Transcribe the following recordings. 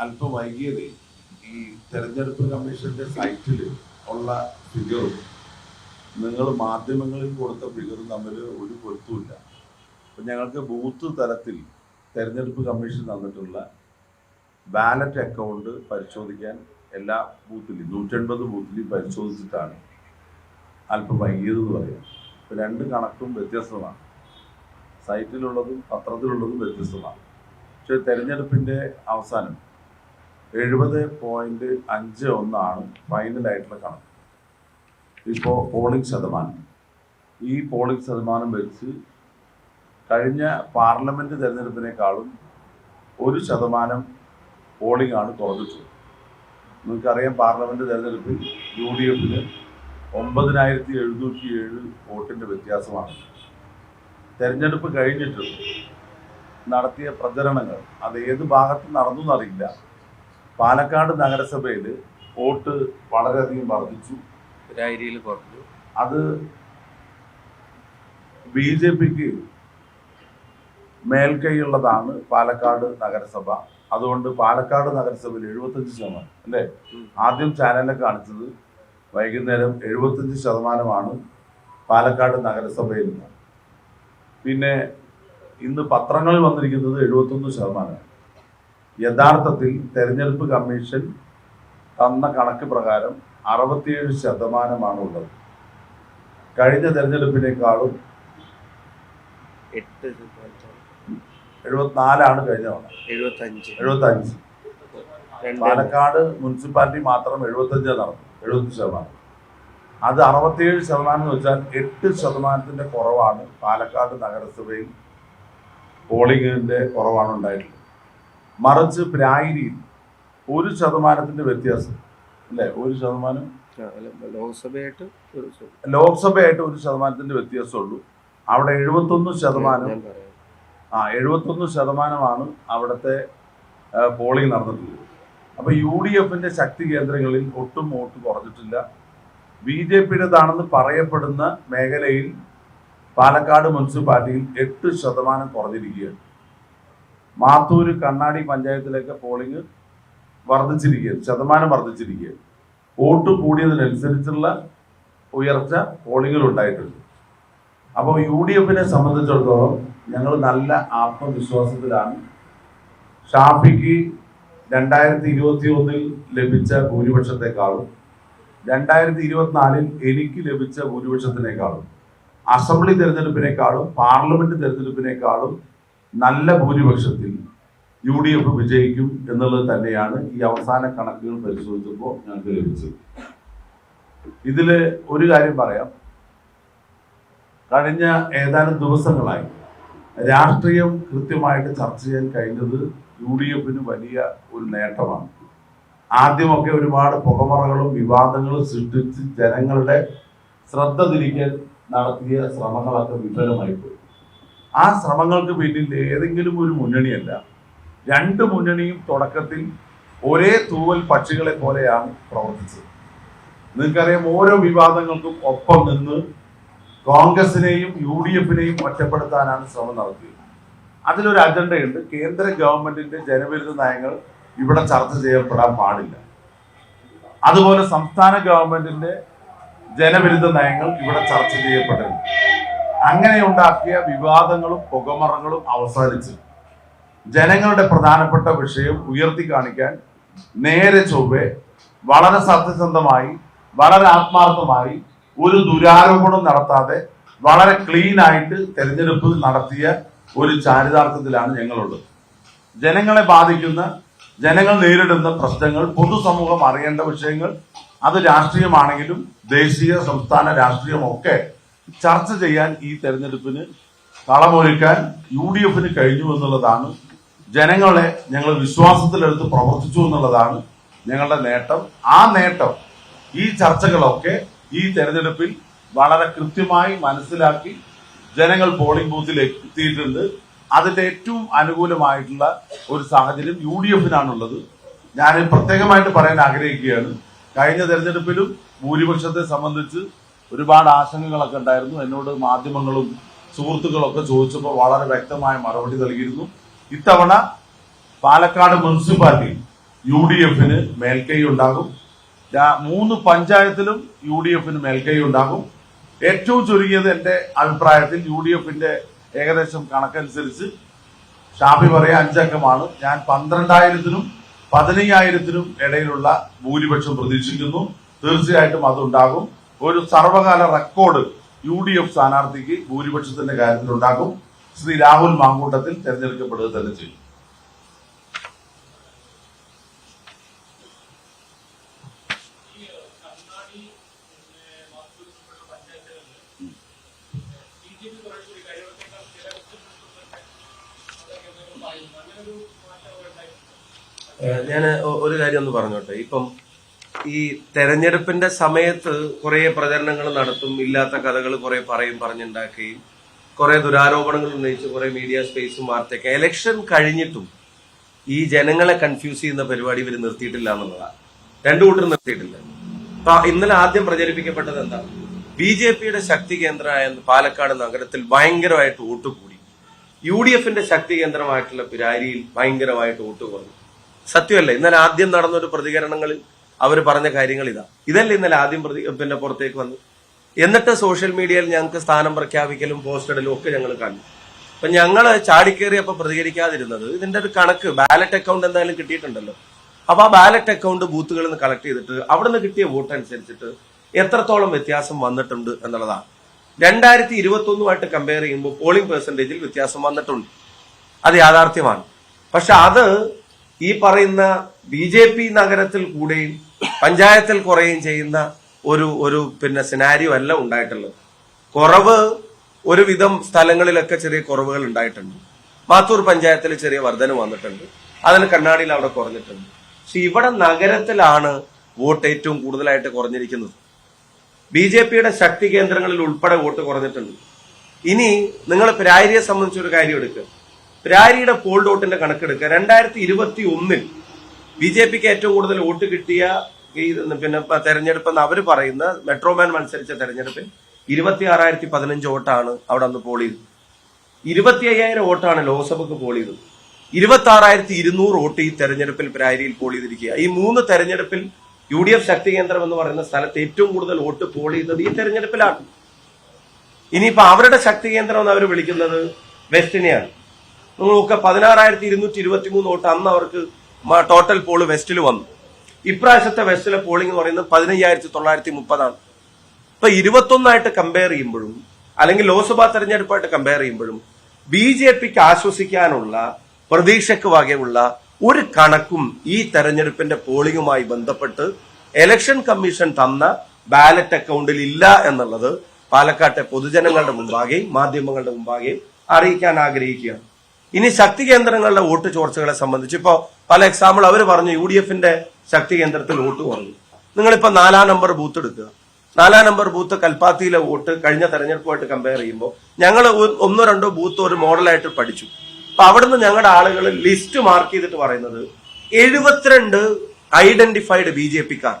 അല്പം വൈകിയത് ഈ തെരഞ്ഞെടുപ്പ് കമ്മീഷന്റെ സൈറ്റിൽ ഉള്ള ഫിഗറും നിങ്ങൾ മാധ്യമങ്ങളിൽ കൊടുത്ത ഫിഗറും തമ്മിൽ ഒരു പൊരുത്തുമില്ല അപ്പം ഞങ്ങൾക്ക് ബൂത്ത് തലത്തിൽ തെരഞ്ഞെടുപ്പ് കമ്മീഷൻ തന്നിട്ടുള്ള ബാലറ്റ് അക്കൗണ്ട് പരിശോധിക്കാൻ എല്ലാ ബൂത്തിലും നൂറ്റൻപത് ബൂത്തിലും പരിശോധിച്ചിട്ടാണ് അല്പം വൈകിയതെന്ന് പറയാം. ഇപ്പം രണ്ട് കണക്കും വ്യത്യസ്തമാണ്. സൈറ്റിലുള്ളതും പത്രത്തിലുള്ളതും വ്യത്യസ്തമാണ്. പക്ഷേ തെരഞ്ഞെടുപ്പിന്റെ അവസാനം എഴുപത് പോയിന്റ് അഞ്ച് ഒന്നാണ് ഫൈനലായിട്ടുള്ള കണക്ക്. ഇപ്പോൾ പോളിംഗ് ശതമാനം. ഈ പോളിംഗ് ശതമാനം വെച്ച് കഴിഞ്ഞ പാർലമെന്റ് തെരഞ്ഞെടുപ്പിനേക്കാളും ഒരു ശതമാനം പോളിംഗ് ആണ് കുറഞ്ഞിട്ടുള്ളത് നിങ്ങൾക്കറിയാം പാർലമെന്റ് തെരഞ്ഞെടുപ്പിൽ യു ഡി എഫിന് ഒമ്പതിനായിരത്തി എഴുന്നൂറ്റി ഏഴ് വോട്ടിന്റെ വ്യത്യാസമാണ്. തെരഞ്ഞെടുപ്പ് കഴിഞ്ഞിട്ടും നടത്തിയ പ്രചരണങ്ങൾ അത് ഏത് ഭാഗത്ത് നടന്നു എന്നറിയില്ല. പാലക്കാട് നഗരസഭയിൽ വോട്ട് വളരെയധികം വർദ്ധിച്ചു. രായിരിയിൽ കുറഞ്ഞു. അത് ബി ജെ പിക്ക് മേൽക്കൈയുള്ളതാണ് പാലക്കാട് നഗരസഭ. അതുകൊണ്ട് പാലക്കാട് നഗരസഭയിൽ എഴുപത്തഞ്ച് ശതമാനം അല്ലേ? ആദ്യം ചാനലിൽ കാണിച്ചത് വൈകുന്നേരം എഴുപത്തഞ്ച് ശതമാനമാണ് പാലക്കാട് നഗരസഭയിൽ നിന്ന്. പിന്നെ ഇന്ന് പത്രങ്ങളിൽ വന്നിരിക്കുന്നത് എഴുപത്തൊന്ന് ശതമാനം യഥാർത്ഥത്തിൽ തെരഞ്ഞെടുപ്പ് കമ്മീഷൻ തന്ന കണക്ക് പ്രകാരം അറുപത്തിയേഴ് ശതമാനമാണ് ഉള്ളത് കഴിഞ്ഞ തെരഞ്ഞെടുപ്പിനേക്കാളും എട്ട് എഴുപത്തിനാലാണ് കഴിഞ്ഞ തവണ. എഴുപത്തഞ്ച്. എഴുപത്തി അഞ്ച് രണ്ട് പാലക്കാട് മുനിസിപ്പാലിറ്റി മാത്രം എഴുപത്തഞ്ച് നടന്നു. എഴുപത്തി ശതമാനം. അത് അറുപത്തിയേഴ് ശതമാനം എന്ന് വെച്ചാൽ എട്ട് ശതമാനത്തിന്റെ കുറവാണ് പാലക്കാട് നഗരസഭയിൽ പോളിംഗിന്റെ കുറവാണ് ഉണ്ടായിട്ടുള്ളത് മറിച്ച് പ്രായരിയിൽ ഒരു ശതമാനത്തിന്റെ വ്യത്യാസം. അല്ലേ? ഒരു ശതമാനം? ലോക്സഭയായിട്ട് ലോക്സഭയായിട്ട് ഒരു ശതമാനത്തിന്റെ വ്യത്യാസമുള്ളൂ. അവിടെ എഴുപത്തൊന്ന് ശതമാനം ആ എഴുപത്തൊന്ന് ശതമാനമാണ് അവിടുത്തെ പോളിംഗ് നടന്നിട്ടുള്ളത്. അപ്പോൾ യു ഡി എഫിന്റെ ശക്തി കേന്ദ്രങ്ങളിൽ ഒട്ടും വോട്ട് കുറഞ്ഞിട്ടില്ല. ബി ജെ പിയുടേതാണെന്ന് പറയപ്പെടുന്ന മേഖലയിൽ പാലക്കാട് മുനിസിപ്പാലിറ്റിയിൽ എട്ട് ശതമാനം കുറഞ്ഞിരിക്കുകയാണ്. മാത്തൂര് കണ്ണാടി പഞ്ചായത്തിലേക്ക് പോളിംഗ് വർദ്ധിച്ചിരിക്കുകയാണ് ശതമാനം വർദ്ധിച്ചിരിക്കുകയാണ്. വോട്ട് കൂടിയതിനനുസരിച്ചുള്ള ഉയർച്ച പോളിംഗിൽ ഉണ്ടായിട്ടുണ്ട്. അപ്പോൾ യു ഡി എഫിനെ സംബന്ധിച്ചിടത്തോളം ഞങ്ങൾ നല്ല ആത്മവിശ്വാസത്തിലാണ്. ഷാഫിക്ക് രണ്ടായിരത്തി ഇരുപത്തി ഒന്നിൽ ലഭിച്ച ഭൂരിപക്ഷത്തെക്കാളും രണ്ടായിരത്തി ഇരുപത്തിനാലിൽ എനിക്ക് ലഭിച്ച ഭൂരിപക്ഷത്തിനേക്കാളും അസംബ്ലി തെരഞ്ഞെടുപ്പിനേക്കാളും പാർലമെന്റ് തെരഞ്ഞെടുപ്പിനേക്കാളും നല്ല ഭൂരിപക്ഷത്തിൽ യു ഡി എഫ് വിജയിക്കും എന്നുള്ളത് തന്നെയാണ് ഈ അവസാന കണക്കുകൾ പരിശോധിച്ചപ്പോൾ ഞങ്ങൾക്ക് ലഭിച്ചത്. ഇതിൽ ഒരു കാര്യം പറയാം. കഴിഞ്ഞ ഏതാനും ദിവസങ്ങളായി രാഷ്ട്രീയം കൃത്യമായിട്ട് ചർച്ച ചെയ്യാൻ കഴിഞ്ഞത് യു ഡി എഫിന് വലിയ ഒരു നേട്ടമാണ്. ആദ്യമൊക്കെ ഒരുപാട് പുകമറകളും വിവാദങ്ങളും സൃഷ്ടിച്ച് ജനങ്ങളുടെ ശ്രദ്ധ തിരിക്കാൻ നടത്തിയ ശ്രമങ്ങളൊക്കെ വിഫലമായി പോയി ആ ശ്രമങ്ങൾക്ക് പിന്നിൽ ഏതെങ്കിലും ഒരു മുന്നണിയല്ല. രണ്ട് മുന്നണിയും തുടക്കത്തിൽ ഒരേ തൂവൽ പക്ഷികളെ പോലെയാണ് പ്രവർത്തിച്ചത്. നിങ്ങൾക്കറിയാം ഓരോ വിവാദങ്ങൾക്കും ഒപ്പം നിന്ന് കോൺഗ്രസിനെയും യു ഡി എഫിനെയും ഒറ്റപ്പെടുത്താനാണ് ശ്രമം നടത്തിയത്. അതിലൊരു അജണ്ടയുണ്ട് കേന്ദ്ര ഗവൺമെന്റിന്റെ ജനവിരുദ്ധ നയങ്ങൾ ഇവിടെ ചർച്ച ചെയ്യപ്പെടാൻ പാടില്ല. അതുപോലെ സംസ്ഥാന ഗവൺമെന്റിന്റെ ജനവിരുദ്ധ നയങ്ങൾ ഇവിടെ ചർച്ച ചെയ്യപ്പെടരുത്. അങ്ങനെ ഉണ്ടാക്കിയ വിവാദങ്ങളും പുകമറങ്ങളും അവസാനിച്ച്. ജനങ്ങളുടെ പ്രധാനപ്പെട്ട വിഷയം ഉയർത്തി കാണിക്കാൻ നേരെ ചൊവ്വെ വളരെ സത്യസന്ധമായി വളരെ ആത്മാർത്ഥമായി ഒരു ദുരാരോപണം നടത്താതെ വളരെ ക്ലീൻ ആയിട്ട് തെരഞ്ഞെടുപ്പ് നടത്തിയ ഒരു ചാരിതാർത്ഥ്യത്തിലാണ് ഞങ്ങളുള്ളത്. ജനങ്ങളെ ബാധിക്കുന്ന ജനങ്ങൾ നേരിടുന്ന പ്രശ്നങ്ങൾ പൊതുസമൂഹം അറിയേണ്ട വിഷയങ്ങൾ അത് രാഷ്ട്രീയമാണെങ്കിലും ദേശീയ സംസ്ഥാന രാഷ്ട്രീയമൊക്കെ ചർച്ച ചെയ്യാൻ ഈ തെരഞ്ഞെടുപ്പിന് കളമൊരുക്കാൻ യു ഡി എഫിന് കഴിഞ്ഞു എന്നുള്ളതാണ്. ജനങ്ങളെ ഞങ്ങൾ വിശ്വാസത്തിലെടുത്ത് പ്രവർത്തിച്ചു എന്നുള്ളതാണ് ഞങ്ങളുടെ നേട്ടം. ആ നേട്ടം ഈ ചർച്ചകളൊക്കെ ഈ തെരഞ്ഞെടുപ്പിൽ വളരെ കൃത്യമായി മനസ്സിലാക്കി ജനങ്ങൾ പോളിംഗ് ബൂത്തിൽ എത്തിയിട്ടുണ്ട്. അതിന്റെ ഏറ്റവും അനുകൂലമായിട്ടുള്ള ഒരു സാഹചര്യം യു ഡി എഫിനാണുള്ളത് ഞാൻ പ്രത്യേകമായിട്ട് പറയാൻ ആഗ്രഹിക്കുകയാണ്. കഴിഞ്ഞ തെരഞ്ഞെടുപ്പിലും ഭൂരിപക്ഷത്തെ സംബന്ധിച്ച് ഒരുപാട് ആശങ്കകളൊക്കെ ഉണ്ടായിരുന്നു. എന്നോട് മാധ്യമങ്ങളും സുഹൃത്തുക്കളൊക്കെ ചോദിച്ചപ്പോൾ വളരെ വ്യക്തമായ മറുപടി നൽകിയിരുന്നു. ഇത്തവണ പാലക്കാട് മുനിസിപ്പാലിറ്റി യു ഡി എഫിന് മേൽക്കൈ ഉണ്ടാകും. മൂന്ന് പഞ്ചായത്തിലും യു ഡി എഫിന് മേൽക്കൈ ഉണ്ടാകും. ഏറ്റവും ചുരുങ്ങിയത് എന്റെ അഭിപ്രായത്തിൽ യു ഡി എഫിന്റെ ഏകദേശം കണക്കനുസരിച്ച് ഷാഫി പറയാൻ അഞ്ചംഗമാണ്. ഞാൻ പന്ത്രണ്ടായിരത്തിനും പതിനയ്യായിരത്തിനും ഇടയിലുള്ള ഭൂരിപക്ഷം പ്രതീക്ഷിക്കുന്നു. തീർച്ചയായിട്ടും അതുണ്ടാകും. ഒരു സർവകാല റെക്കോർഡ് യു ഡി എഫ് സ്ഥാനാർത്ഥിക്ക് ഭൂരിപക്ഷത്തിന്റെ കാര്യത്തിൽ ഉണ്ടാക്കും ശ്രീ രാഹുൽ മാങ്കൂട്ടത്തിൽ തെരഞ്ഞെടുക്കപ്പെടുക തന്നെ ചെയ്യും. ഞാൻ ഒരു കാര്യം ഒന്ന് പറഞ്ഞോട്ടെ. ഇപ്പം ഈ തെരഞ്ഞെടുപ്പിന്റെ സമയത്ത് കുറെ പ്രചരണങ്ങൾ നടത്തും ഇല്ലാത്ത കഥകൾ കുറെ പറയും പറഞ്ഞുണ്ടാക്കുകയും കുറെ ദുരാരോപണങ്ങൾ ഉന്നയിച്ച് കുറെ മീഡിയ സ്പേസും വാർത്തയൊക്കെ. എലക്ഷൻ കഴിഞ്ഞിട്ടും ഈ ജനങ്ങളെ കൺഫ്യൂസ് ചെയ്യുന്ന പരിപാടി ഇവർ നിർത്തിയിട്ടില്ല എന്നുള്ളതാണ്. രണ്ടു കൂട്ടർ നിർത്തിയിട്ടില്ല. അപ്പൊ ഇന്നലെ ആദ്യം പ്രചരിപ്പിക്കപ്പെട്ടത് എന്താ ബി ജെ പിയുടെ ശക്തി കേന്ദ്രമായ പാലക്കാട് നഗരത്തിൽ ഭയങ്കരമായിട്ട് വോട്ട് കൂടി. യു ഡി എഫിന്റെ ശക്തി കേന്ദ്രമായിട്ടുള്ള പിരാരിയിൽ ഭയങ്കരമായിട്ട് വോട്ട് കുറഞ്ഞു. സത്യമല്ല ഇന്നലെ ആദ്യം നടന്ന ഒരു പ്രതികരണങ്ങളിൽ അവർ പറഞ്ഞ കാര്യങ്ങൾ ഇതാ. ഇതല്ല ഇന്നലെ ആദ്യം പ്രതി പിന്നെ പുറത്തേക്ക് വന്നു എന്നിട്ട് സോഷ്യൽ മീഡിയയിൽ ഞങ്ങൾക്ക് സ്ഥാനം പ്രഖ്യാപിക്കലും പോസ്റ്ററിടലും ഒക്കെ ഞങ്ങൾ കണ്ടു. അപ്പൊ ഞങ്ങൾ ചാടിക്കേറിയപ്പോ പ്രതികരിക്കാതിരുന്നത് ഇതിന്റെ ഒരു കണക്ക് ബാലറ്റ് അക്കൗണ്ട് എന്തായാലും കിട്ടിയിട്ടുണ്ടല്ലോ. അപ്പൊ ആ ബാലറ്റ് അക്കൗണ്ട് ബൂത്തുകളിൽ നിന്ന് കളക്ട് ചെയ്തിട്ട് അവിടെ നിന്ന് കിട്ടിയ വോട്ട് അനുസരിച്ചിട്ട് എത്രത്തോളം വ്യത്യാസം വന്നിട്ടുണ്ട് എന്നുള്ളതാണ്. രണ്ടായിരത്തി ഇരുപത്തി ഒന്നുമായിട്ട് കമ്പയർ ചെയ്യുമ്പോൾ പോളിംഗ് പെർസെന്റേജിൽ വ്യത്യാസം വന്നിട്ടുണ്ട്. അത് യാഥാർത്ഥ്യമാണ്. പക്ഷെ അത് ഈ പറയുന്ന ബി നഗരത്തിൽ കൂടെയും പഞ്ചായത്തിൽ കുറയും ചെയ്യുന്ന ഒരു ഒരു പിന്നെ സിനാരിയോ അല്ല ഉണ്ടായിട്ടുള്ളത്. കുറവ് ഒരുവിധം സ്ഥലങ്ങളിലൊക്കെ ചെറിയ കുറവുകൾ ഉണ്ടായിട്ടുണ്ട്. മാത്തൂർ പഞ്ചായത്തിൽ ചെറിയ വർധന വന്നിട്ടുണ്ട്. അതിന് കണ്ണാടിയിൽ അവിടെ കുറഞ്ഞിട്ടുണ്ട്. പക്ഷെ ഇവിടെ നഗരത്തിലാണ് വോട്ട് ഏറ്റവും കൂടുതലായിട്ട് കുറഞ്ഞിരിക്കുന്നത്. ബി ജെ പിയുടെ ശക്തി കേന്ദ്രങ്ങളിൽ ഉൾപ്പെടെ വോട്ട് കുറഞ്ഞിട്ടുണ്ട്. ഇനി നിങ്ങൾ പിരാരിയെ സംബന്ധിച്ചൊരു കാര്യം എടുക്കുക. പിരാരിയുടെ പോൾ ഡോട്ടിന്റെ കണക്കെടുക്കുക. രണ്ടായിരത്തി ഇരുപത്തി ഒന്നിൽ ബി ജെ പിക്ക് ഏറ്റവും കൂടുതൽ വോട്ട് കിട്ടിയ പിന്നെ തെരഞ്ഞെടുപ്പ് എന്ന് അവർ പറയുന്ന മെട്രോമാൻ മത്സരിച്ച തെരഞ്ഞെടുപ്പിൽ ഇരുപത്തി ആറായിരത്തി പതിനഞ്ച് വോട്ടാണ് അവിടെ അന്ന് പോൾ ഇരുപത്തി അയ്യായിരം വോട്ടാണ് ലോക്സഭക്ക് പോൾ ചെയ്തത്. ഇരുപത്തി ആറായിരത്തി ഇരുന്നൂറ് വോട്ട് ഈ തെരഞ്ഞെടുപ്പിൽ പ്രാരിയിൽ പോൾ ഈ മൂന്ന് തെരഞ്ഞെടുപ്പിൽ യു ഡി എഫ് ശക്തി കേന്ദ്രം എന്ന് പറയുന്ന സ്ഥലത്ത് ഏറ്റവും കൂടുതൽ വോട്ട് ചെയ്തത് ഈ തെരഞ്ഞെടുപ്പിലാണ്. ഇനിയിപ്പോ അവരുടെ ശക്തി കേന്ദ്രം എന്ന് അവർ വിളിക്കുന്നത് വെസ്റ്റിനെയാണ്. നിങ്ങളൊക്കെ പതിനാറായിരത്തി ഇരുന്നൂറ്റി ഇരുപത്തി മൂന്ന് വോട്ട് അന്ന് അവർക്ക് ടോട്ടൽ പോൾ വെസ്റ്റിൽ വന്നു. ഇപ്രാവശ്യത്തെ വെസ്റ്റിലെ പോളിംഗ് എന്ന് പറയുന്നത് പതിനയ്യായിരത്തി തൊള്ളായിരത്തി മുപ്പതാണ്. ഇപ്പൊ ഇരുപത്തൊന്നായിട്ട് കമ്പയർ ചെയ്യുമ്പോഴും അല്ലെങ്കിൽ ലോക്സഭാ തെരഞ്ഞെടുപ്പായിട്ട് കമ്പയർ ചെയ്യുമ്പോഴും ബി ജെ പിക്ക് ആശ്വസിക്കാനുള്ള പ്രതീക്ഷയ്ക്ക് വകയുള്ള ഒരു കണക്കും ഈ തെരഞ്ഞെടുപ്പിന്റെ പോളിംഗുമായി ബന്ധപ്പെട്ട് എലക്ഷൻ കമ്മീഷൻ തന്ന ബാലറ്റ് അക്കൗണ്ടിൽ ഇല്ല എന്നുള്ളത് പാലക്കാട്ടെ പൊതുജനങ്ങളുടെ മുമ്പാകെയും മാധ്യമങ്ങളുടെ മുമ്പാകെയും അറിയിക്കാൻ ആഗ്രഹിക്കുകയാണ്. ഇനി ശക്തി കേന്ദ്രങ്ങളുടെ വോട്ട് ചോർച്ചകളെ സംബന്ധിച്ച് ഇപ്പോ പല എക്സാമ്പിൾ അവർ പറഞ്ഞു യു ഡി എഫിന്റെ ശക്തി കേന്ദ്രത്തിൽ വോട്ട് കുറഞ്ഞു. നിങ്ങളിപ്പോ നാലാം നമ്പർ ബൂത്ത് എടുക്കുക. നാലാം നമ്പർ ബൂത്ത് കൽപ്പാത്തിയിലെ വോട്ട് കഴിഞ്ഞ തെരഞ്ഞെടുപ്പുമായിട്ട് കമ്പയർ ചെയ്യുമ്പോൾ ഞങ്ങൾ ഒന്നോ രണ്ടോ ബൂത്ത് ഒരു മോഡലായിട്ട് പഠിച്ചു. അപ്പൊ അവിടുന്ന് ഞങ്ങളുടെ ആളുകൾ ലിസ്റ്റ് മാർക്ക് ചെയ്തിട്ട് പറയുന്നത് എഴുപത്തിരണ്ട് ഐഡന്റിഫൈഡ് ബി ജെ പിക്കാർ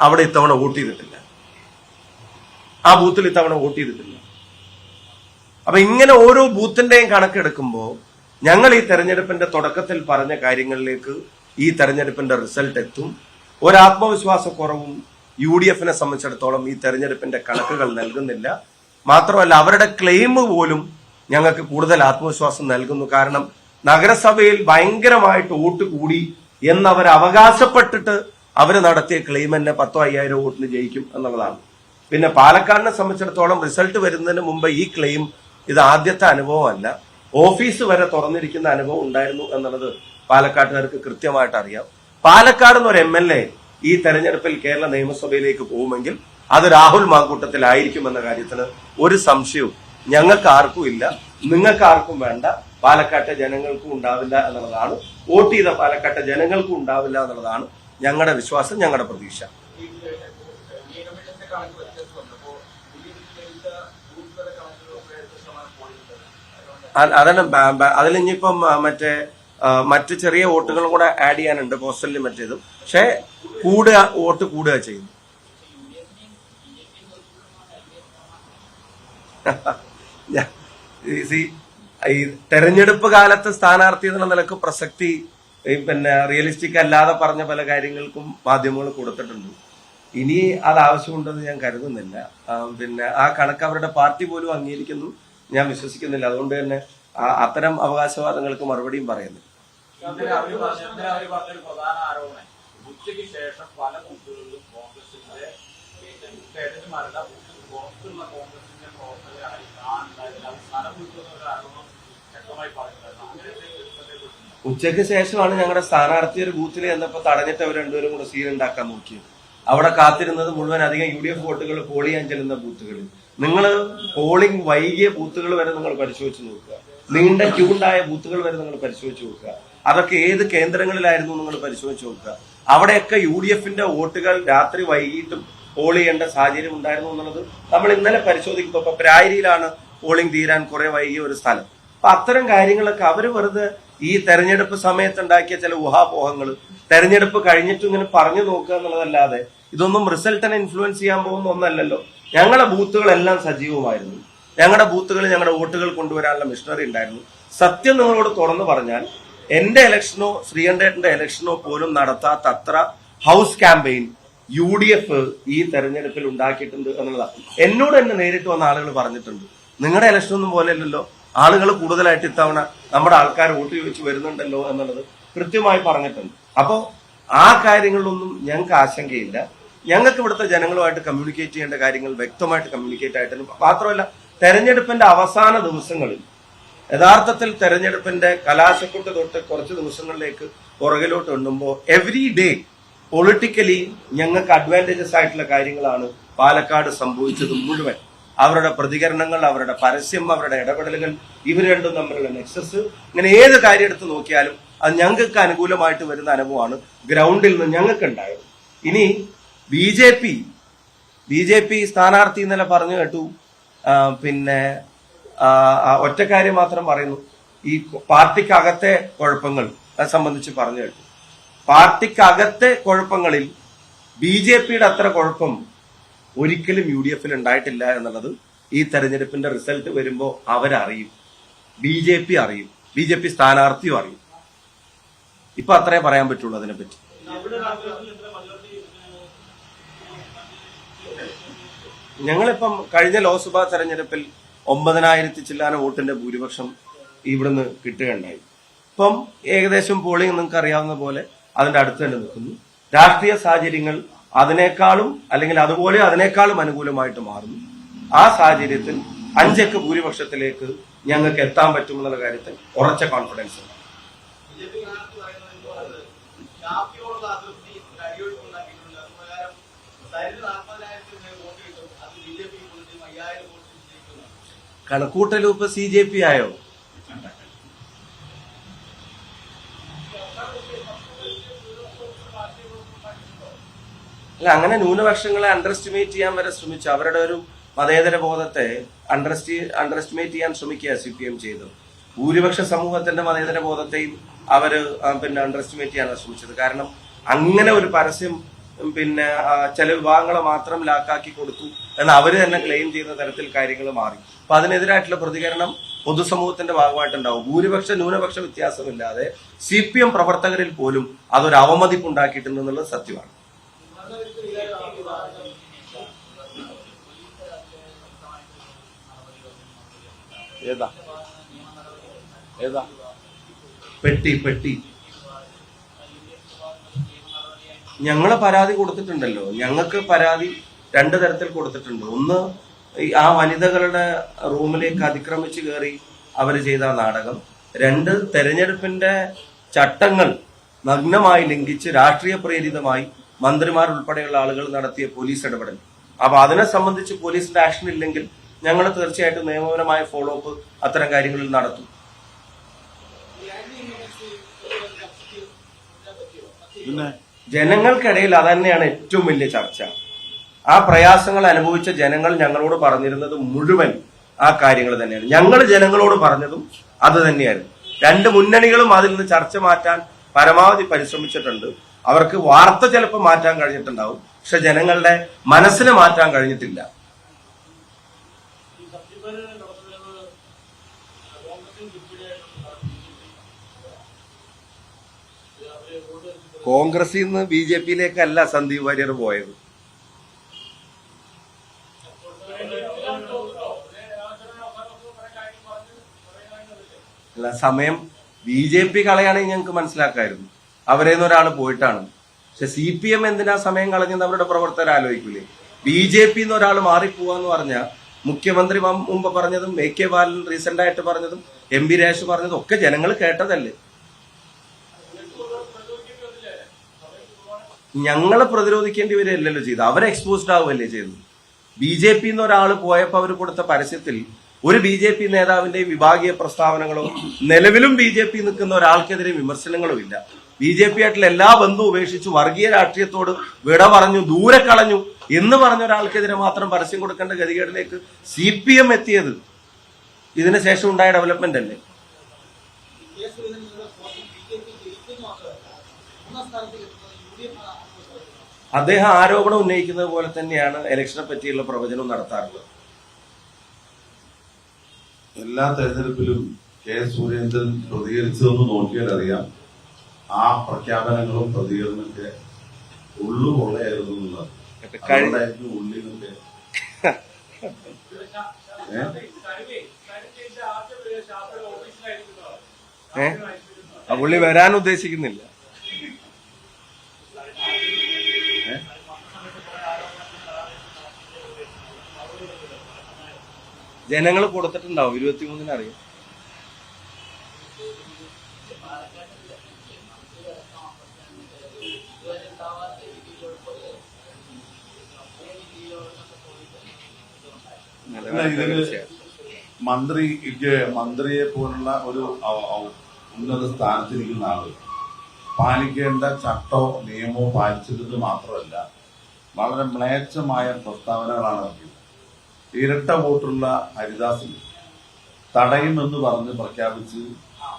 അവിടെ ഇത്തവണ വോട്ട് ചെയ്തിട്ടില്ല. ആ ബൂത്തിൽ ഇത്തവണ വോട്ട് ചെയ്തിട്ടില്ല. അപ്പൊ ഇങ്ങനെ ഓരോ ബൂത്തിന്റെയും കണക്കെടുക്കുമ്പോൾ ഞങ്ങൾ ഈ തെരഞ്ഞെടുപ്പിന്റെ തുടക്കത്തിൽ പറഞ്ഞ കാര്യങ്ങളിലേക്ക് ഈ തെരഞ്ഞെടുപ്പിന്റെ റിസൾട്ട് എത്തും. ഒരു ആത്മവിശ്വാസക്കുറവും യു ഡി എഫിനെ സംബന്ധിച്ചിടത്തോളം ഈ തെരഞ്ഞെടുപ്പിന്റെ കണക്കുകൾ നൽകുന്നില്ല. മാത്രമല്ല അവരുടെ ക്ലെയിം പോലും ഞങ്ങൾക്ക് കൂടുതൽ ആത്മവിശ്വാസം നൽകുന്നു. കാരണം നഗരസഭയിൽ ഭയങ്കരമായിട്ട് വോട്ട് കൂടി എന്നവർ അവകാശപ്പെട്ടിട്ട് അവർ നടത്തിയ ക്ലെയിം തന്നെ പത്തോ അയ്യായിരം വോട്ടിന് ജയിക്കും എന്നുള്ളതാണ്. പിന്നെ പാലക്കാടിനെ സംബന്ധിച്ചിടത്തോളം റിസൾട്ട് വരുന്നതിന് മുമ്പ് ഈ ക്ലെയിം ഇത് ആദ്യത്തെ അനുഭവമല്ല. ഓഫീസ് വരെ തുറന്നിരിക്കുന്ന അനുഭവം ഉണ്ടായിരുന്നു എന്നുള്ളത് പാലക്കാട്ടുകാർക്ക് കൃത്യമായിട്ട് അറിയാം. പാലക്കാട് എന്നൊരു എം എൽ എ ഈ തെരഞ്ഞെടുപ്പിൽ കേരള നിയമസഭയിലേക്ക് പോകുമെങ്കിൽ അത് രാഹുൽ മാങ്കൂട്ടത്തിലായിരിക്കും എന്ന കാര്യത്തിന് ഒരു സംശയവും ഞങ്ങൾക്ക് ആർക്കും ഇല്ല. നിങ്ങൾക്ക് ആർക്കും വേണ്ട. പാലക്കാട്ടെ ജനങ്ങൾക്കും ഉണ്ടാവില്ല എന്നുള്ളതാണ്. വോട്ട് ചെയ്ത പാലക്കാട്ടെ ജനങ്ങൾക്കും ഉണ്ടാവില്ല എന്നുള്ളതാണ് ഞങ്ങളുടെ വിശ്വാസം ഞങ്ങളുടെ പ്രതീക്ഷ. ബ- അതിൽ ഇനിയിപ്പം മറ്റേ മറ്റ് ചെറിയ വോട്ടുകളും കൂടെ ആഡ് ചെയ്യാനുണ്ട് പോസ്റ്റലിൽ മറ്റേതും. പക്ഷെ കൂടുക വോട്ട് കൂടുക ചെയ്യുന്നു. സി- ഈ തെരഞ്ഞെടുപ്പ് കാലത്ത് സ്ഥാനാർത്ഥി എന്നുള്ള നിലയ്ക്ക് പ്രസക്തി പിന്നെ റിയലിസ്റ്റിക് അല്ലാതെ പറഞ്ഞ പല കാര്യങ്ങൾക്കും മാധ്യമങ്ങൾ കൊടുത്തിട്ടുണ്ട്. ഇനി അത് ആവശ്യമുണ്ടെന്ന് ഞാൻ കരുതുന്നില്ല. പിന്നെ ആ കണക്ക് അവരുടെ പാർട്ടി പോലും അംഗീകരിക്കുന്നു. ഞാൻ വിശ്വസിക്കുന്നില്ല. അതുകൊണ്ട് തന്നെ അത്തരം അവകാശവാദങ്ങൾക്ക് മറുപടിയും പറയുന്നു. ഉച്ചയ്ക്ക് ശേഷം പല ബൂത്തുകളിലും കോൺഗ്രസിന്റെ കേഡറ്റുമാരല്ല പുറത്തുള്ള കോൺഗ്രസിന്റെ പ്രവർത്തകരായി കാണുന്നതിൽ അവസാനം വിളിക്കുന്ന ഒരു ആരോപണം ശക്തമായി പറയുന്നുണ്ടായിരുന്നു അങ്ങനെ ഉച്ചയ്ക്ക് ശേഷമാണ് ഞങ്ങളുടെ സ്ഥാനാർത്ഥി ഒരു ബൂത്തിൽ ചെന്നപ്പോ തടഞ്ഞിട്ട് അവർ രണ്ടുപേരും കൂടെ സീൻ ഉണ്ടാക്കാൻ നോക്കിയത്. അവിടെ കാത്തിരുന്നത് മുഴുവൻ അധികം യു ഡി എഫ് വോട്ടുകൾ പോളിയാൻ ചെല്ലുന്ന ബൂത്തുകളിൽ. നിങ്ങൾ പോളിംഗ് വൈകിയ ബൂത്തുകൾ വരെ നിങ്ങൾ പരിശോധിച്ച് നോക്കുക. നീണ്ട ക്യൂ ഉണ്ടായ ബൂത്തുകൾ വരെ നിങ്ങൾ പരിശോധിച്ച് നോക്കുക. അതൊക്കെ ഏത് കേന്ദ്രങ്ങളിലായിരുന്നു നിങ്ങൾ പരിശോധിച്ച് നോക്കുക. അവിടെയൊക്കെ യു ഡി എഫിന്റെ വോട്ടുകൾ രാത്രി വൈകിട്ടും പോൾ ചെയ്യേണ്ട സാഹചര്യം ഉണ്ടായിരുന്നു എന്നുള്ളത് നമ്മൾ ഇന്നലെ പരിശോധിക്കുമ്പോൾ ഇപ്പൊ പ്രായരിയിലാണ് പോളിംഗ് തീരാൻ കുറെ വൈകിയ ഒരു സ്ഥലം. അപ്പൊ അത്തരം കാര്യങ്ങളൊക്കെ അവർ വെറുതെ ഈ തെരഞ്ഞെടുപ്പ് സമയത്ത് ഉണ്ടാക്കിയ ചില ഊഹാപോഹങ്ങൾ തെരഞ്ഞെടുപ്പ് കഴിഞ്ഞിട്ടും ഇങ്ങനെ പറഞ്ഞു നോക്കുക എന്നുള്ളതല്ലാതെ ഇതൊന്നും റിസൾട്ടിനെ ഇൻഫ്ലുവൻസ് ചെയ്യാൻ പോകുന്ന ഒന്നല്ലല്ലോ. ഞങ്ങളുടെ ബൂത്തുകളെല്ലാം സജീവമായിരുന്നു. ഞങ്ങളുടെ ബൂത്തുകളിൽ ഞങ്ങളുടെ വോട്ടുകൾ കൊണ്ടുവരാനുള്ള മിഷണറി ഉണ്ടായിരുന്നു. സത്യം നിങ്ങളോട് തുറന്നു പറഞ്ഞാൽ എന്റെ ഇലക്ഷനോ ശ്രീകണ്ഠേട്ടന്റെ ഇലക്ഷനോ പോലും നടത്താത്ത അത്ര house campaign U D F ഈ തെരഞ്ഞെടുപ്പിൽ ഉണ്ടാക്കിയിട്ടുണ്ട് എന്നുള്ളതാണ് എന്നോട് തന്നെ നേരിട്ട് വന്ന ആളുകൾ പറഞ്ഞിട്ടുണ്ട്. നിങ്ങളുടെ ഇലക്ഷൻ ഒന്നും പോലെയല്ലല്ലോ. ആളുകൾ കൂടുതലായിട്ട് ഇത്തവണ നമ്മുടെ ആൾക്കാർ വോട്ട് ചോദിച്ച് വരുന്നുണ്ടല്ലോ എന്നുള്ളത് കൃത്യമായി പറഞ്ഞിട്ടുണ്ട്. അപ്പോൾ ആ കാര്യങ്ങളിലൊന്നും ഞങ്ങൾക്ക് ആശങ്കയില്ല. ഞങ്ങൾക്ക് ഇവിടുത്തെ ജനങ്ങളുമായിട്ട് കമ്മ്യൂണിക്കേറ്റ് ചെയ്യേണ്ട കാര്യങ്ങൾ വ്യക്തമായിട്ട് കമ്മ്യൂണിക്കേറ്റ് ആയിട്ടുണ്ട് മാത്രമല്ല തെരഞ്ഞെടുപ്പിന്റെ അവസാന ദിവസങ്ങളിൽ യഥാർത്ഥത്തിൽ തെരഞ്ഞെടുപ്പിന്റെ കലാശക്കൊട്ട് തൊട്ട് കുറച്ച് ദിവസങ്ങളിലേക്ക് പുറകിലോട്ട് എണ്ണുമ്പോൾ എവറി ഡേ പൊളിറ്റിക്കലി ഞങ്ങൾക്ക് അഡ്വാന്റേജസ് ആയിട്ടുള്ള കാര്യങ്ങളാണ് പാലക്കാട് സംഭവിച്ചത് മുഴുവൻ. അവരുടെ പ്രതികരണങ്ങൾ അവരുടെ പരസ്യം അവരുടെ ഇടപെടലുകൾ ഇവർ രണ്ടും തമ്മിലുള്ള നെക്സസ് ഇങ്ങനെ ഏത് കാര്യം എടുത്ത് നോക്കിയാലും അത് ഞങ്ങൾക്ക് അനുകൂലമായിട്ട് വരുന്ന അനുഭവമാണ് ഗ്രൗണ്ടിൽ നിന്ന് ഞങ്ങൾക്ക് ഉണ്ടായത് ഇനി B J P B J P സ്ഥാനാർത്ഥി ഇന്നലെ പറഞ്ഞു കേട്ടു. പിന്നെ ആ, ആ, ഒറ്റ കാര്യം മാത്രം പറയുന്നു. ഈ പാർട്ടിക്കകത്തെ കുഴപ്പങ്ങൾ അത് സംബന്ധിച്ച് പറഞ്ഞു കേട്ടു. പാർട്ടിക്കകത്തെ കുഴപ്പങ്ങളിൽ ബി ജെ പിയുടെ അത്ര കുഴപ്പം ഒരിക്കലും യു ഡി എഫിൽ ഉണ്ടായിട്ടില്ല എന്നുള്ളത് ഈ തെരഞ്ഞെടുപ്പിന്റെ റിസൾട്ട് വരുമ്പോൾ അവരറിയും. ബി ജെ പി അറിയും. ബി ജെ പി സ്ഥാനാർത്ഥിയും അറിയും. ഇപ്പൊ അത്രേ പറയാൻ പറ്റുള്ളൂ അതിനെപ്പറ്റി. ഞങ്ങളിപ്പം കഴിഞ്ഞ ലോക്സഭാ തെരഞ്ഞെടുപ്പിൽ ഒമ്പതിനായിരത്തി ചില്ലാന വോട്ടിന്റെ ഭൂരിപക്ഷം ഇവിടുന്ന് കിട്ടുകയുണ്ടായി. ഇപ്പം ഏകദേശം പോളിംഗ് നിങ്ങൾക്ക് അറിയാവുന്ന പോലെ അതിന്റെ അടുത്ത് തന്നെ നിൽക്കുന്നു. രാഷ്ട്രീയ സാഹചര്യങ്ങൾ അതിനേക്കാളും അല്ലെങ്കിൽ അതുപോലെ അതിനേക്കാളും അനുകൂലമായിട്ട് മാറുന്നു. ആ സാഹചര്യത്തിൽ അഞ്ചക്ക ഭൂരിപക്ഷത്തിലേക്ക് ഞങ്ങൾക്ക് എത്താൻ പറ്റുമെന്നുള്ള കാര്യത്തിൽ ഉറച്ച കോൺഫിഡൻസ് ഉണ്ട്. അടിയൊഴുക്കുണ്ടാക്കിയിട്ടുണ്ട് അതുപ്രകാരം സരിന് നാൽപ്പതിനായിരത്തിൽ മേൽ വോട്ട് കിട്ടും അത് ബി ജെ പി പോലും അയ്യായിരം വോട്ട് ജയിക്കുന്നു കണക്കൂട്ടലും ഇപ്പൊ സി ജെ പി ആയോ? അല്ല അങ്ങനെ ന്യൂനപക്ഷങ്ങളെ അണ്ടർ എസ്റ്റിമേറ്റ് ചെയ്യാൻ വരെ ശ്രമിച്ചു. അവരുടെ ഒരു മതേതര ബോധത്തെ അണ്ടർ അണ്ടർ എസ്റ്റിമേറ്റ് ചെയ്യാൻ ശ്രമിക്കുക സി പി എം ചെയ്തു ഭൂരിപക്ഷ സമൂഹത്തിന്റെ മതേതര ബോധത്തെയും അവർ പിന്നെ അണ്ടർ എസ്റ്റിമേറ്റ് ചെയ്യാനാണ് ശ്രമിച്ചത്. കാരണം അങ്ങനെ ഒരു പരസ്യം പിന്നെ ചില വിഭാഗങ്ങളെ മാത്രം ലാക്കാക്കി കൊടുത്തു എന്ന് അവർ തന്നെ ക്ലെയിം ചെയ്യുന്ന തരത്തിൽ കാര്യങ്ങൾ മാറി. അപ്പൊ അതിനെതിരായിട്ടുള്ള പ്രതികരണം പൊതുസമൂഹത്തിന്റെ ഭാഗമായിട്ടുണ്ടാവും. ഭൂരിപക്ഷ ന്യൂനപക്ഷ വ്യത്യാസമില്ലാതെ സി പി എം പ്രവർത്തകരിൽ പോലും അതൊരു അവമതിപ്പ് ഉണ്ടാക്കിയിട്ടുണ്ടെന്നുള്ളത് സത്യമാണ്. ഏതാ? ഏതാ? പെട്ടി പെട്ടി. ഞങ്ങൾ പരാതി കൊടുത്തിട്ടുണ്ടല്ലോ. ഞങ്ങൾക്ക് പരാതി രണ്ട് തരത്തിൽ കൊടുത്തിട്ടുണ്ട്. ഒന്ന് ആ വനിതകളുടെ റൂമിലേക്ക് അതിക്രമിച്ചു കയറി അവർ ചെയ്ത നാടകം. രണ്ട് തെരഞ്ഞെടുപ്പിന്റെ ചട്ടങ്ങൾ നഗ്നമായി ലംഘിച്ച് രാഷ്ട്രീയ പ്രേരിതമായി മന്ത്രിമാർ ഉൾപ്പെടെയുള്ള ആളുകൾ നടത്തിയ പോലീസ് ഇടപെടൽ. അപ്പൊ അതിനെ സംബന്ധിച്ച് പോലീസിന്റെ ആക്ഷൻ ഇല്ലെങ്കിൽ ഞങ്ങൾ തീർച്ചയായിട്ടും നിയമപരമായ ഫോളോ അപ്പ് അത്തരം കാര്യങ്ങളിൽ നടത്തും. ജനങ്ങൾക്കിടയിൽ അതന്നെയാണ് ഏറ്റവും വലിയ ചർച്ച. ആ പ്രയാസങ്ങൾ അനുഭവിച്ച ജനങ്ങൾ ഞങ്ങളോട് പറഞ്ഞിരുന്നത് മുഴുവൻ ആ കാര്യങ്ങൾ തന്നെയാണ്. ഞങ്ങൾ ജനങ്ങളോട് പറഞ്ഞതും അത് തന്നെയായിരുന്നു. രണ്ട് മുന്നണികളും അതിൽ നിന്ന് ചർച്ച മാറ്റാൻ പരമാവധി പരിശ്രമിച്ചിട്ടുണ്ട്. അവർക്ക് വാർത്ത ചിലപ്പോൾ മാറ്റാൻ കഴിഞ്ഞിട്ടുണ്ടാവും. പക്ഷെ ജനങ്ങളുടെ മനസ്സിനെ മാറ്റാൻ കഴിഞ്ഞിട്ടില്ല. കോൺഗ്രസിൽ നിന്ന് ബി ജെ പിയിലേക്കല്ല സന്ദീപ് വാര്യർ പോയത്. അല്ല സമയം ബി ജെ പി കളയാണെങ്കിൽ ഞങ്ങൾക്ക് മനസ്സിലാക്കായിരുന്നു അവരെ ഒരാൾ പോയിട്ടാണ്. പക്ഷെ സി പി എം എന്തിനാ സമയം കളഞ്ഞെന്ന് അവരുടെ പ്രവർത്തകർ ആലോചിക്കൂലേ? ബി ജെ പി എന്ന് ഒരാൾ മാറിപ്പോവാന്ന് പറഞ്ഞാൽ മുഖ്യമന്ത്രി മുമ്പ് പറഞ്ഞതും എ കെ ബാലൻ റീസെന്റ് ആയിട്ട് പറഞ്ഞതും എം ബി രാജ് പറഞ്ഞതും ഒക്കെ ജനങ്ങൾ കേട്ടതല്ലേ? ഞങ്ങളെ പ്രതിരോധിക്കേണ്ടി വരില്ലല്ലോ ചെയ്ത് അവരെ എക്സ്പോസ്ഡ് ആവുമല്ലേ ചെയ്തത്. ബി ജെ പി എന്ന് ഒരാൾ പോയപ്പോൾ അവർ കൊടുത്ത പരസ്യത്തിൽ ഒരു ബി ജെ പി നേതാവിന്റെയും വിഭാഗീയ പ്രസ്താവനകളോ നിലവിലും ബി ജെ പി നിൽക്കുന്ന ഒരാൾക്കെതിരെ വിമർശനങ്ങളും ഇല്ല. ബി ജെ പി ആയിട്ടുള്ള എല്ലാ ബന്ധവും ഉപേക്ഷിച്ചു വർഗീയ രാഷ്ട്രീയത്തോട് വിട പറഞ്ഞു ദൂരെ കളഞ്ഞു എന്ന് പറഞ്ഞ ഒരാൾക്കെതിരെ മാത്രം പരസ്യം കൊടുക്കേണ്ട ഗതികേടിലേക്ക് സി പി എം എത്തിയത് ഇതിന് ശേഷം ഉണ്ടായ ഡെവലപ്മെന്റ് അല്ലേ? അദ്ദേഹം ആരോപണം ഉന്നയിക്കുന്നത് പോലെ തന്നെയാണ് ഇലക്ഷനെ പറ്റിയുള്ള പ്രവചനം നടത്താറുള്ളത്. എല്ലാ തെരഞ്ഞെടുപ്പിലും കെ സുരേന്ദ്രൻ പ്രതികരിച്ചതെന്ന് നോക്കിയാൽ അറിയാം. ആ പ്രഖ്യാപനങ്ങളും പ്രതികരണമൊക്കെ ഉള്ളു കൊള്ളയായിരുന്നു എന്നുള്ളത്. അതുകൊണ്ടായിരിക്കും ഉള്ളിലൊക്കെ പുള്ളി വരാൻ ഉദ്ദേശിക്കുന്നില്ല. ജനങ്ങൾ കൊടുത്തിട്ടുണ്ടാവും. ഇരുപത്തിമൂന്നിന് അറിയാം. മന്ത്രി മന്ത്രിയെ പോലുള്ള ഒരു ഉന്നത സ്ഥാനത്തിരിക്കുന്ന ആൾ പാലിക്കേണ്ട ചട്ടോ നിയമമോ പാലിച്ചിരുന്നത് മാത്രമല്ല വളരെ മ്ലേച്ഛമായ പ്രസ്താവനകളാണ് ഇരട്ട വോട്ടുള്ള ഹരിദാസിന് തടയുമെന്ന് പറഞ്ഞ് പ്രഖ്യാപിച്ച്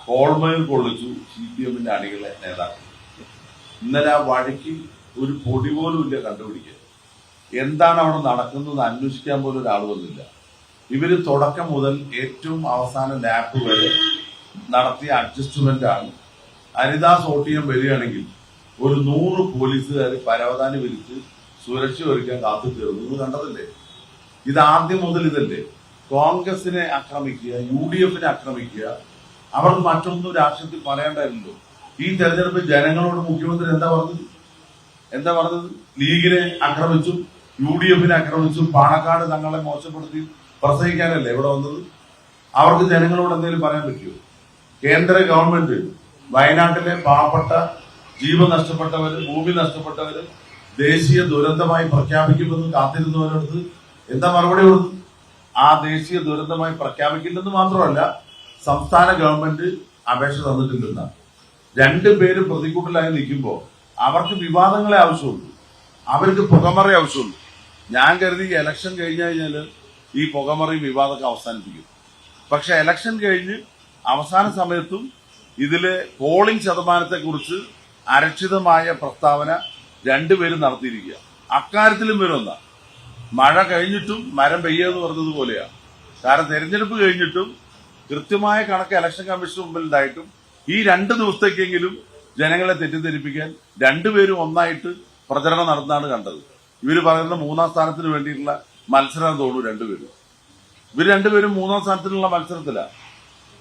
കോൾമയിൽ കൊള്ളിച്ചു സി പി എമ്മിന്റെ അണികളെ നേതാക്കൾ. ഇന്നലെ ആ വഴിക്ക് ഒരു പൊടി പോലും ഇല്ല കണ്ടുപിടിക്കുക എന്താണ് അവിടെ നടക്കുന്നത് അന്വേഷിക്കാൻ പോലും ഒരാൾ വന്നില്ല. ഇവർ തുടക്കം മുതൽ ഏറ്റവും അവസാന ലാപ്പ് വരെ നടത്തിയ അഡ്ജസ്റ്റ്മെന്റ് ആണ്. ഹരിദാസ് വോട്ട് ചെയ്യാൻ വരികയാണെങ്കിൽ ഒരു നൂറ് പോലീസുകാർ പരവതാനി വിരിച്ച് സുരക്ഷ ഒരുക്കാൻ കാത്തു തീർന്നു കണ്ടതല്ലേ? ഇത് ആദ്യം മുതൽ ഇതല്ലേ? കോൺഗ്രസിനെ ആക്രമിക്കുക യു ഡി എഫിനെ ആക്രമിക്കുക. അവർക്ക് മറ്റൊന്നും രാഷ്ട്രീയത്തിൽ പറയേണ്ടായിരുന്നല്ലോ ഈ തെരഞ്ഞെടുപ്പിൽ ജനങ്ങളോട് മുഖ്യമന്ത്രി എന്താ പറഞ്ഞത്? എന്താ പറഞ്ഞത്? ലീഗിനെ ആക്രമിച്ചു യു ഡി എഫിനെ ആക്രമിച്ചു പാണക്കാട് തങ്ങളെ മോശപ്പെടുത്തി പ്രസംഗിക്കാനല്ലേ ഇവിടെ വന്നത്? അവർക്ക് ജനങ്ങളോട് എന്തെങ്കിലും പറയാൻ പറ്റുമോ? കേന്ദ്ര ഗവൺമെന്റ് വയനാട്ടിലെ പാവപ്പെട്ട ജീവൻ നഷ്ടപ്പെട്ടവര് ഭൂമി നഷ്ടപ്പെട്ടവര് ദേശീയ ദുരന്തമായി പ്രഖ്യാപിക്കുമെന്ന് കാത്തിരുന്നവരടുത്ത് എന്താ മറുപടി ആ ദേശീയ ദുരന്തമായി പ്രഖ്യാപിക്കില്ലെന്ന് മാത്രമല്ല സംസ്ഥാന ഗവൺമെന്റ് അപേക്ഷ തന്നിട്ടില്ലെന്നാണ് രണ്ടുപേരും പ്രതികൂട്ടിലായി നിൽക്കുമ്പോൾ അവർക്ക് വിവാദങ്ങളെ ആവശ്യമുള്ളൂ. അവർക്ക് പുകമറ ആവശ്യമുള്ളൂ. ഞാൻ കരുതി ഇലക്ഷൻ കഴിഞ്ഞു കഴിഞ്ഞാൽ ഈ പുകമറയും വിവാദമൊക്കെ അവസാനിപ്പിക്കും. പക്ഷെ ഇലക്ഷൻ കഴിഞ്ഞ് അവസാന സമയത്തും ഇതിൽ പോളിംഗ് ശതമാനത്തെക്കുറിച്ച് അരക്ഷിതമായ പ്രസ്താവന രണ്ടുപേരും നടത്തിയിരിക്കുക. അക്കാര്യത്തിലും വരുന്ന മഴ കഴിഞ്ഞിട്ടും മരം പെയ്യെന്ന് പറഞ്ഞതുപോലെയാണ് കാരണം തെരഞ്ഞെടുപ്പ് കഴിഞ്ഞിട്ടും കൃത്യമായ കണക്ക് ഇലക്ഷൻ കമ്മീഷൻ മുമ്പിൽ ഉണ്ടായിട്ടും ഈ രണ്ട് ദിവസത്തേക്കെങ്കിലും ജനങ്ങളെ തെറ്റിദ്ധരിപ്പിക്കാൻ രണ്ടുപേരും ഒന്നായിട്ട് പ്രചരണം നടന്നാണ് കണ്ടത്. ഇവർ പറയുന്ന മൂന്നാം സ്ഥാനത്തിന് വേണ്ടിയിട്ടുള്ള മത്സരം തോന്നുന്നു രണ്ടുപേരും ഇവർ രണ്ടുപേരും മൂന്നാം സ്ഥാനത്തിനുള്ള മത്സരത്തിലാണ്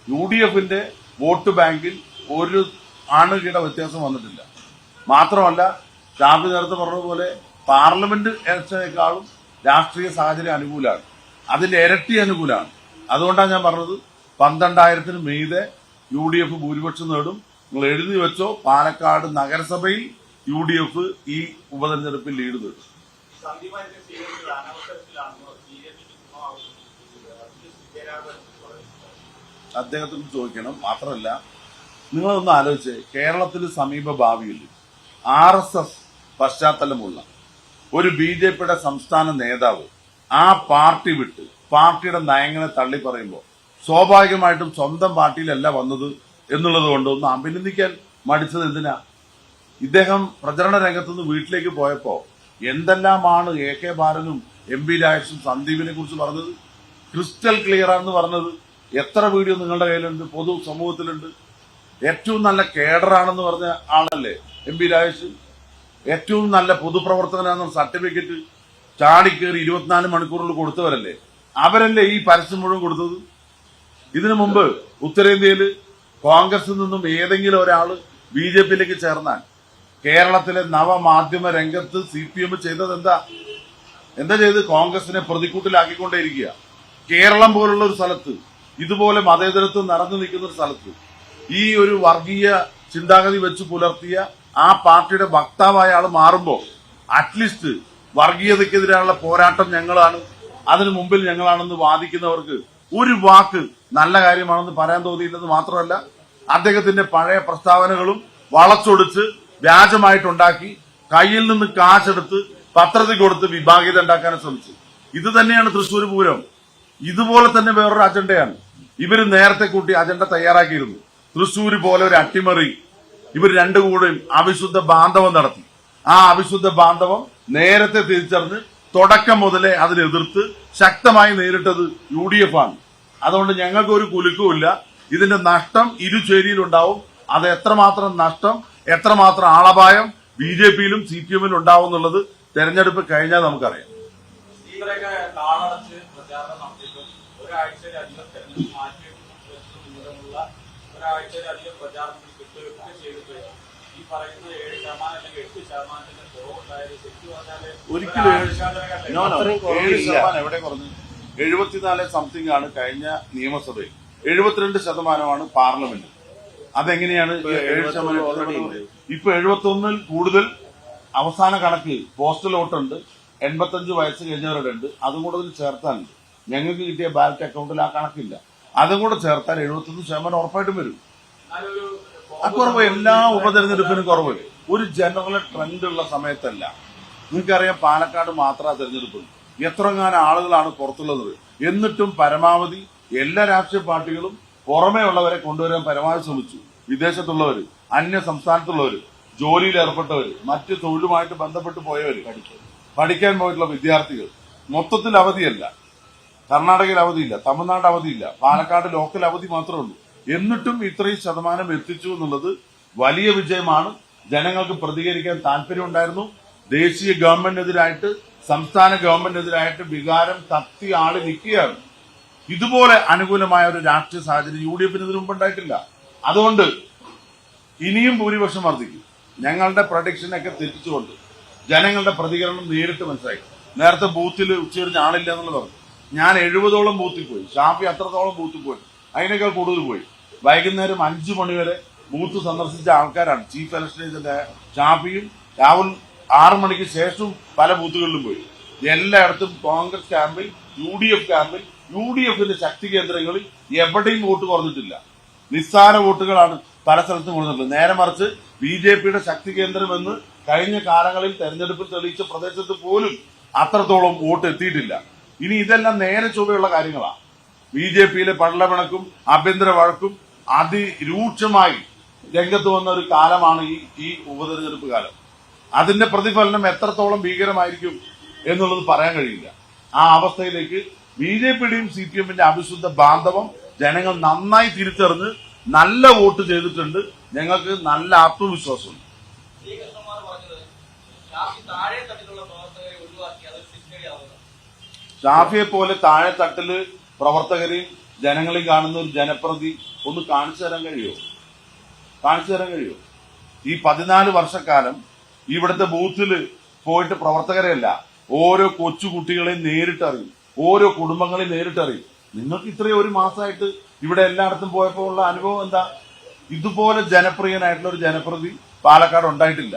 യു ഡി എഫിന്റെ വോട്ട് ബാങ്കിൽ ഒരു ആണുകിട വ്യത്യാസം വന്നിട്ടില്ല. മാത്രമല്ല ഷാഫി നേരത്തെ പറഞ്ഞതുപോലെ പാർലമെന്റ് ഇലക്ഷനേക്കാളും രാഷ്ട്രീയ സാഹചര്യം അനുകൂലമാണ്. അതിന്റെ ഇരട്ടി അനുകൂലമാണ്. അതുകൊണ്ടാണ് ഞാൻ പറഞ്ഞത് പന്ത്രണ്ടായിരത്തിന് മീതെ യു ഡി എഫ് ഭൂരിപക്ഷം നേടും. നിങ്ങൾ എഴുതി വെച്ചോ പാലക്കാട് നഗരസഭയിൽ യു ഡി എഫ് ഈ ഉപതെരഞ്ഞെടുപ്പിൽ ലീഡ് നേടും. അദ്ദേഹത്തിന് ചോദിക്കണം മാത്രമല്ല നിങ്ങളൊന്ന് ആലോചിച്ച് കേരളത്തിൽ സമീപ ഭാവിയിൽ ആർ എസ് എസ് പശ്ചാത്തലമുള്ള ഒരു ബി ജെ പിയുടെ സംസ്ഥാന നേതാവ് ആ പാർട്ടി വിട്ട് പാർട്ടിയുടെ നയങ്ങളെ തള്ളി പറയുമ്പോൾ സ്വാഭാവികമായിട്ടും സ്വന്തം പാർട്ടിയിലല്ല വന്നത് എന്നുള്ളത് കൊണ്ട് ഒന്ന് അഭിനന്ദിക്കാൻ മടിച്ചത് എന്തിനാ? ഇദ്ദേഹം പ്രചരണ രംഗത്തുനിന്ന് വീട്ടിലേക്ക് പോയപ്പോ എന്തെല്ലാമാണ് എ കെ ബാലനും എം പി രാജേഷും സന്ദീപിനെ കുറിച്ച് പറഞ്ഞത്? ക്രിസ്റ്റൽ ക്ലിയർ ആണെന്ന് പറഞ്ഞത്? എത്ര വീഡിയോ നിങ്ങളുടെ കയ്യിലുണ്ട്? പൊതു സമൂഹത്തിലുണ്ട്? ഏറ്റവും നല്ല കേഡറാണെന്ന് പറഞ്ഞ ആളല്ലേ എം പി രാജേഷ്? ഏറ്റവും നല്ല പൊതുപ്രവർത്തകനാണെന്ന സർട്ടിഫിക്കറ്റ് ചാടിക്കേറി ഇരുപത്തിനാല് മണിക്കൂറിൽ കൊടുത്തവരല്ലേ? അവരല്ലേ ഈ പരസ്യം മുഴുവൻ കൊടുത്തത്? ഇതിനു മുമ്പ് ഉത്തരേന്ത്യയിൽ കോൺഗ്രസിൽ നിന്നും ഏതെങ്കിലും ഒരാൾ ബി ജെ പിയിലേക്ക് ചേർന്നാൽ കേരളത്തിലെ നവമാധ്യമ രംഗത്ത് സി പി എം ചെയ്തത് എന്താ എന്താ ചെയ്ത്? കോൺഗ്രസിനെ പ്രതിക്കൂട്ടിലാക്കിക്കൊണ്ടേയിരിക്കുക. കേരളം പോലുള്ള ഒരു സ്ഥലത്ത് ഇതുപോലെ മതേതരത്വം നിറഞ്ഞു നിൽക്കുന്ന ഒരു സ്ഥലത്ത് ഈ ഒരു വർഗീയ ചിന്താഗതി വെച്ച് പുലർത്തിയ ആ പാർട്ടിയുടെ വക്താവായ ആൾ മാറുമ്പോൾ അറ്റ്ലീസ്റ്റ് വർഗീയതയ്ക്കെതിരെയുള്ള പോരാട്ടം ഞങ്ങളാണ് അതിനു മുമ്പിൽ ഞങ്ങളാണെന്ന് വാദിക്കുന്നവർക്ക് ഒരു വാക്ക് നല്ല കാര്യമാണെന്ന് പറയാൻ തോന്നിയില്ലെന്ന് മാത്രമല്ല അദ്ദേഹത്തിന്റെ പഴയ പ്രസ്താവനകളും വളച്ചൊടിച്ച് വ്യാജമായിട്ടുണ്ടാക്കി കയ്യിൽ നിന്ന് കാശെടുത്ത് പത്രത്തിൽ കൊടുത്ത് വിഭാഗീയത ഉണ്ടാക്കാൻ ശ്രമിച്ചു. ഇത് തന്നെയാണ് തൃശ്ശൂർ പൂരം. ഇതുപോലെ തന്നെ വേറൊരു അജണ്ടയാണ് ഇവർ നേരത്തെ കൂട്ടി അജണ്ട തയ്യാറാക്കിയിരുന്നു. തൃശ്ശൂർ പോലെ ഒരു അട്ടിമറി ഇവർ രണ്ടു കൂടെയും അവിശുദ്ധ ബാന്ധവം നടത്തി. ആ അവിശുദ്ധ ബാന്ധവം നേരത്തെ തിരിച്ചറിഞ്ഞ് തുടക്കം മുതലേ അതിനെതിർത്ത് ശക്തമായി നേരിട്ടത് യു ഡി എഫ് ആണ്. അതുകൊണ്ട് ഞങ്ങൾക്ക് ഒരു കുലുക്കുമില്ല ഇതിന്റെ നഷ്ടം ഇരുചേരിയിലുണ്ടാവും അത് എത്രമാത്രം നഷ്ടം എത്രമാത്രം ആളപായം ബി ജെ പിയിലും സി പി എമ്മിലും ഉണ്ടാവും എന്നുള്ളത് തെരഞ്ഞെടുപ്പ് കഴിഞ്ഞാൽ നമുക്കറിയാം. പ്രചാരണം ഒരാഴ്ചയിലധികം പ്രചാരണത്തിൽ കിട്ടുകയൊക്കെ ചെയ്തിട്ട് ഈ പറയുന്ന ഏഴ് ശതമാനം അല്ലെങ്കിൽ എട്ട് ശതമാനത്തിന്റെ കുറവുണ്ടായത് ശരിക്കും പറഞ്ഞാൽ ഒരിക്കലും ഏഴ് ആശങ്കാജനകമല്ലേ? No, no. അത്രയും കുറവില്ല. ഏഴ് ശതമാനം എവിടെ കുറഞ്ഞു എഴുപത്തിനാല് സംതിങ് ആണ് കഴിഞ്ഞ നിയമസഭയിൽ എഴുപത്തിരണ്ട് ശതമാനമാണ് പാർലമെന്റ് അതെങ്ങനെയാണ് ഏഴ് ശതമാനം. ഇപ്പൊ എഴുപത്തി ഒന്നിൽ കൂടുതൽ അവസാന കണക്ക് പോസ്റ്റൽ വോട്ടുണ്ട് എൺപത്തഞ്ച് വയസ്സ് കഴിഞ്ഞവരുടെ ഉണ്ട് അതും കൂടെ ഇതിൽ ചേർത്താനുണ്ട് ഞങ്ങൾക്ക് കിട്ടിയ ബാലറ്റ് അക്കൗണ്ടിൽ ആ കണക്കില്ല അതും കൂടെ ചേർത്താൽ എഴുപത്തൊന്ന് ശതമാനം ഉറപ്പായിട്ടും വരും ആ കുറവ് എല്ലാ ഉപതെരഞ്ഞെടുപ്പിനും കുറവ് ഒരു ജനറൽ ട്രെൻഡ് ഉള്ള സമയത്തല്ല. നിങ്ങൾക്കറിയാം പാലക്കാട് മാത്രം തെരഞ്ഞെടുപ്പ്. എത്രങ്ങാനും ആളുകളാണ് പുറത്തുള്ളത്. എന്നിട്ടും പരമാവധി എല്ലാ രാഷ്ട്രീയ പാർട്ടികളും പുറമേ ഉള്ളവരെ കൊണ്ടുവരാൻ പരമാവധി ശ്രമിച്ചു. വിദേശത്തുള്ളവര് അന്യ സംസ്ഥാനത്തുള്ളവര് ജോലിയിൽ ഏർപ്പെട്ടവര് മറ്റ് തൊഴിലുമായിട്ട് ബന്ധപ്പെട്ട് പോയവര് പഠിക്കാൻ പോയിട്ടുള്ള വിദ്യാർത്ഥികൾ. മൊത്തത്തിൽ അവധിയല്ല. കർണാടകയിൽ അവധിയില്ല. തമിഴ്നാട് അവധിയില്ല. പാലക്കാട് ലോക്കൽ അവധി മാത്രമേ ഉള്ളൂ. എന്നിട്ടും ഇത്രയും ശതമാനം എത്തിച്ചു എന്നുള്ളത് വലിയ വിജയമാണ്. ജനങ്ങൾക്ക് പ്രതികരിക്കാൻ താല്പര്യമുണ്ടായിരുന്നു. ദേശീയ ഗവൺമെന്റിനെതിരായിട്ട് സംസ്ഥാന ഗവൺമെന്റിനെതിരായിട്ട് വികാരം തത്തി ആളി നിൽക്കുകയാണ്. ഇതുപോലെ അനുകൂലമായ ഒരു രാഷ്ട്രീയ സാഹചര്യം യു ഡി എഫിന് ഇതിനു മുമ്പ് ഉണ്ടായിട്ടില്ല അതുകൊണ്ട് ഇനിയും ഭൂരിപക്ഷം വർദ്ധിക്കും. ഞങ്ങളുടെ പ്രൊഡിക്ഷനൊക്കെ തെറ്റിച്ചുകൊണ്ട് ജനങ്ങളുടെ പ്രതികരണം നേരിട്ട് മനസ്സിലായി. നേരത്തെ ബൂത്തിൽ ഉച്ചയറിഞ്ഞ ആളില്ല എന്നുള്ളത് പറഞ്ഞു. ഞാൻ എഴുപതോളം ബൂത്തിൽ പോയി. ഷാഫി അത്രത്തോളം ബൂത്തിൽ പോയി. അതിനേക്കാൾ കൂടുതൽ പോയി. വൈകുന്നേരം അഞ്ചു മണിവരെ ബൂത്ത് സന്ദർശിച്ച ആൾക്കാരാണ്. ചീഫ് ഇലക്ഷൻ ഏജന്റ് ഷാഫിയും രാഹുൽ ആറു മണിക്ക് ശേഷം പല ബൂത്തുകളിലും പോയി. എല്ലായിടത്തും കോൺഗ്രസ് ക്യാമ്പിൽ യു ഡി എഫ് ക്യാമ്പിൽ യു ഡി എഫിന്റെ ശക്തി കേന്ദ്രങ്ങളിൽ എവിടെയും വോട്ട് കുറഞ്ഞിട്ടില്ല. നിസ്സാര വോട്ടുകളാണ് പല സ്ഥലത്തും കൊടുത്തിട്ടുള്ളത് നേരെ മറിച്ച് ബി ജെ പിയുടെ ശക്തി കേന്ദ്രമെന്ന് കഴിഞ്ഞ കാലങ്ങളിൽ തെരഞ്ഞെടുപ്പിൽ തെളിയിച്ച പ്രദേശത്ത് പോലും അത്രത്തോളം വോട്ട് എത്തിയിട്ടില്ല. ഇനി ഇതെല്ലാം നേരെ ചൊവ്വയുള്ള കാര്യങ്ങളാണ് ബി ജെ പിയിലെ പള്ളവിണക്കും ആഭ്യന്തര വഴക്കും അതിരൂക്ഷമായി രംഗത്ത് വന്ന ഒരു കാലമാണ് ഈ ഈ ഉപതെരഞ്ഞെടുപ്പ് കാലം. അതിന്റെ പ്രതിഫലനം എത്രത്തോളം ഭീകരമായിരിക്കും എന്നുള്ളത് പറയാൻ കഴിയില്ല. ആ അവസ്ഥയിലേക്ക് ബി ജെ പിയുടെയും സി പി എമ്മിന്റെ അവിശുദ്ധ ബാന്ധവം ജനങ്ങൾ നന്നായി തിരിച്ചറിഞ്ഞ് നല്ല വോട്ട് ചെയ്തിട്ടുണ്ട്. ഞങ്ങൾക്ക് നല്ല ആത്മവിശ്വാസമുണ്ട്. ഷാഫിയെ പോലെ താഴെ തട്ടിൽ പ്രവർത്തകരെയും ജനങ്ങളെയും കാണുന്ന ഒരു ജനപ്രതി ഒന്ന് കാണിച്ചു തരാൻ കഴിയുമോ കാണിച്ചു തരാൻ കഴിയുമോ ഈ പതിനാല് വർഷക്കാലം ഇവിടുത്തെ ബൂത്തിൽ പോയിട്ട് പ്രവർത്തകരെയല്ല ഓരോ കൊച്ചു കുട്ടികളെയും നേരിട്ടറിയും ഓരോ കുടുംബങ്ങളെയും നേരിട്ടറിയും. നിങ്ങൾക്ക് ഇത്രയും ഒരു മാസമായിട്ട് ഇവിടെ എല്ലായിടത്തും പോയപ്പോൾ ഉള്ള അനുഭവം എന്താ? ഇതുപോലെ ജനപ്രിയനായിട്ടുള്ള ഒരു ജനപ്രതി പാലക്കാട് ഉണ്ടായിട്ടില്ല.